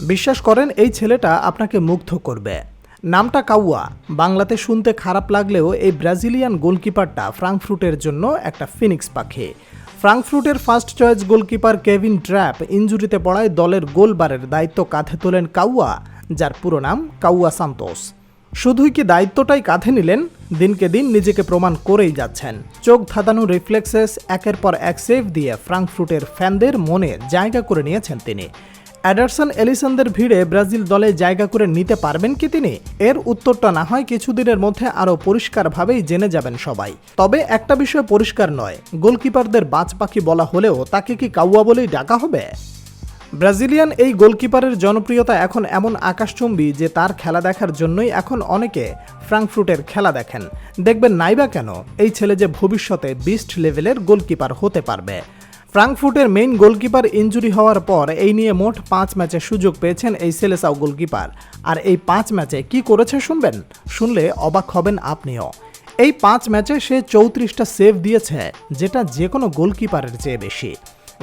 বিশ্বাস করেন এই ছেলেটা আপনাকে মুগ্ধ করবে। নামটা কাউয়া। বাংলাতে শুনতে খারাপ লাগলেও এই ব্রাজিলিয়ান গোলকিপারটা ফ্রাঙ্কফ্রুটের জন্য একটা ফিনিক্স পাখি। ফ্রাঙ্কফ্রুটের first choice goalkeeper Kevin Trapp ইঞ্জুরিতে পড়ায় দলের গোলবারের দায়িত্ব কাঁধে তোলেন কাউয়া, যার পুরো নাম কাউয়া সান্তোস। শুধুই কি দায়িত্বটাই কাঁধে নিলেন? দিনকে দিন নিজেকে প্রমাণ করেই যাচ্ছেন। চোখ ধাঁধানো রিফ্লেক্সেস, একের পর এক সেভ দিয়ে ফ্রাঙ্কফ্রুটের ফ্যানদের মনে জায়গা করে নিয়েছেন তিনি। অ্যাডারসন এলিসনদের ভিড়ে ব্রাজিল দলে জায়গা করে নিতে পারবেন কি তিনি? এর উত্তরটা না হয় কিছুদিনের মধ্যে আরও পরিষ্কারভাবেই জেনে যাবেন সবাই। তবে একটা বিষয় পরিষ্কার নয়, গোলকিপারদের বাজ পাখি বলা হলেও তাকে কি কাউয়া বলেই ডাকা হবে? ব্রাজিলিয়ান এই গোলকিপারের জনপ্রিয়তা এখন এমন আকাশচুম্বী যে তার খেলা দেখার জন্যই এখন অনেকে ফ্রাঙ্কফ্রুটের খেলা দেখেন। দেখবেন নাইবা কেন, এই ছেলে যে ভবিষ্যতে বিস্ট লেভেলের গোলকিপার হতে পারবে। ফ্রাঙ্কফুটের মেইন গোলকিপার ইঞ্জুরি হওয়ার পর এই নিয়ে মোট পাঁচ ম্যাচে সুযোগ পেয়েছেন এই সেলেসাও গোলকিপার। আর এই পাঁচ ম্যাচে কি করেছে শুনবেন? শুনলে অবাক হবেন আপনিও। এই পাঁচ ম্যাচে সে চৌত্রিশটা সেভ দিয়েছে, যেটা যে কোনো গোলকিপারের চেয়ে বেশি।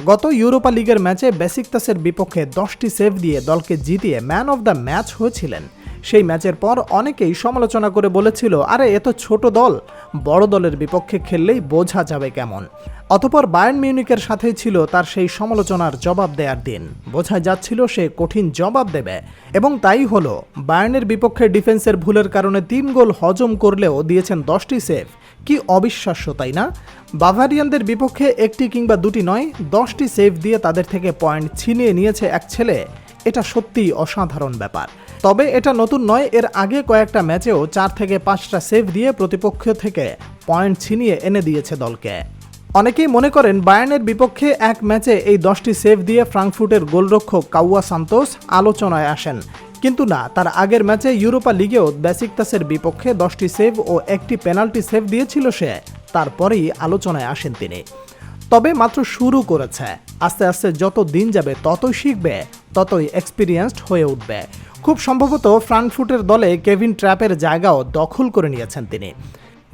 গত ইউরোপা লিগের ম্যাচে বেসিকতাসের বিপক্ষে দশটি সেভ দিয়ে দলকে জিতিয়ে ম্যান অফ দ্য ম্যাচ হয়েছিলেন। সেই ম্যাচের পর অনেকেই সমালোচনা করে বলেছিল, আরে এত ছোট দল। বড় দলের বিপক্ষে খেললেই বোঝা যাবে কেমন। অতপর বায়ার্ন মিউনিকের সাথেই ছিল তার সেই সমালোচনার জবাব দেওয়ার দিন। বোঝা যাচ্ছিল সে কঠিন জবাব দেবে, এবং তাই হলো, বায়ার্নের বিপক্ষে ডিফেন্সের ভুলের কারণে তিন গোল হজম করলেও দিয়েছেন দশটি সেভ। কি অবিশ্বাস্য, তাই না? বাভারিয়ানদের বিপক্ষে একটি কিংবা দুটি নয়, দশটি সেভ দিয়ে তাদের থেকে পয়েন্ট ছিনিয়ে নিয়েছে এক ছেলে। এটা সত্যিই অসাধারণ ব্যাপার। তবে এটা নতুন নয়, এর আগে কয়েকটা ম্যাচেও চার থেকে পাঁচটা সেভ দিয়ে প্রতিপক্ষ থেকে পয়েন্ট ছিনিয়ে এনে দিয়েছে দলকে। অনেকেই মনে করেন বায়ার্নের বিপক্ষে এক ম্যাচে এই দশটি সেভ দিয়ে ফ্রাঙ্কফুটের গোলরক্ষক কাউয়া সান্তোস আলোচনায় আসেন। কিন্তু না, তার আগের ম্যাচে ইউরোপা লিগেও বেসিকতাসের বিপক্ষে দশটি সেভ ও একটি পেনাল্টি সেভ দিয়েছিল সে। তারপরেই আলোচনায় আসেন তিনি। তবে মাত্র শুরু করেছে। আস্তে আস্তে যত দিন যাবে, ততই শিখবে, ততই এক্সপিরিয়েন্সড হয়ে উঠবে। খুব সম্ভবত ফ্রাঙ্কফুটের দলে কেভিন ট্র্যাপের জায়গাও দখল করে নিয়েছেন তিনি।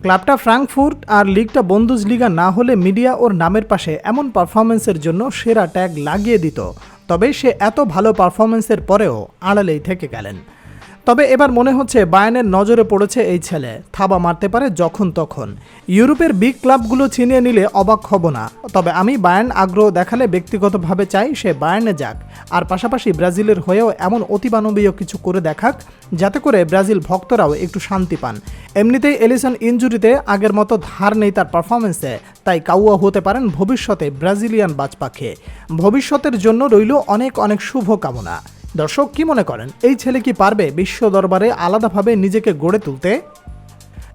ক্লাবটা ফ্রাঙ্কফুর্ট আর লিগটা বন্দুজ লিগা না হলে মিডিয়া ওর নামের পাশে এমন পারফরমেন্সের জন্য সেরা ট্যাগ লাগিয়ে দিত। তবে সে এত ভালো পারফরমেন্সের পরেও আড়ালেই থেকে গেলেন। তবে এবার মনে হচ্ছে বায়ানের নজরে পড়েছে এই ছেলে। থাবা মারতে পারে যখন তখন। ইউরোপের বিগ ক্লাবগুলো ছিনিয়ে নিলে অবাক হব না। তবে আমি বায়ান আগ্রহ দেখালে ব্যক্তিগতভাবে চাই সে বায়ানে যাক। আর পাশাপাশি ব্রাজিলের হয়েও এমন অতিমানবীয় কিছু করে দেখাক, যাতে করে ব্রাজিল ভক্তরাও একটু শান্তি পান। এমনিতেই এলিসন ইঞ্জুরিতে আগের মতো ধার নেই তার পারফরমেন্সে। তাই কাউয়া হতে পারেন ভবিষ্যতে ব্রাজিলিয়ান বাজপাখে। ভবিষ্যতের জন্য রইল অনেক অনেক শুভ কামনা। দর্শক কি মনে করেন? এই ছেলে কি পারবে বিশ্ব দরবারে আলাদাভাবে নিজেকে গড়ে তুলতে?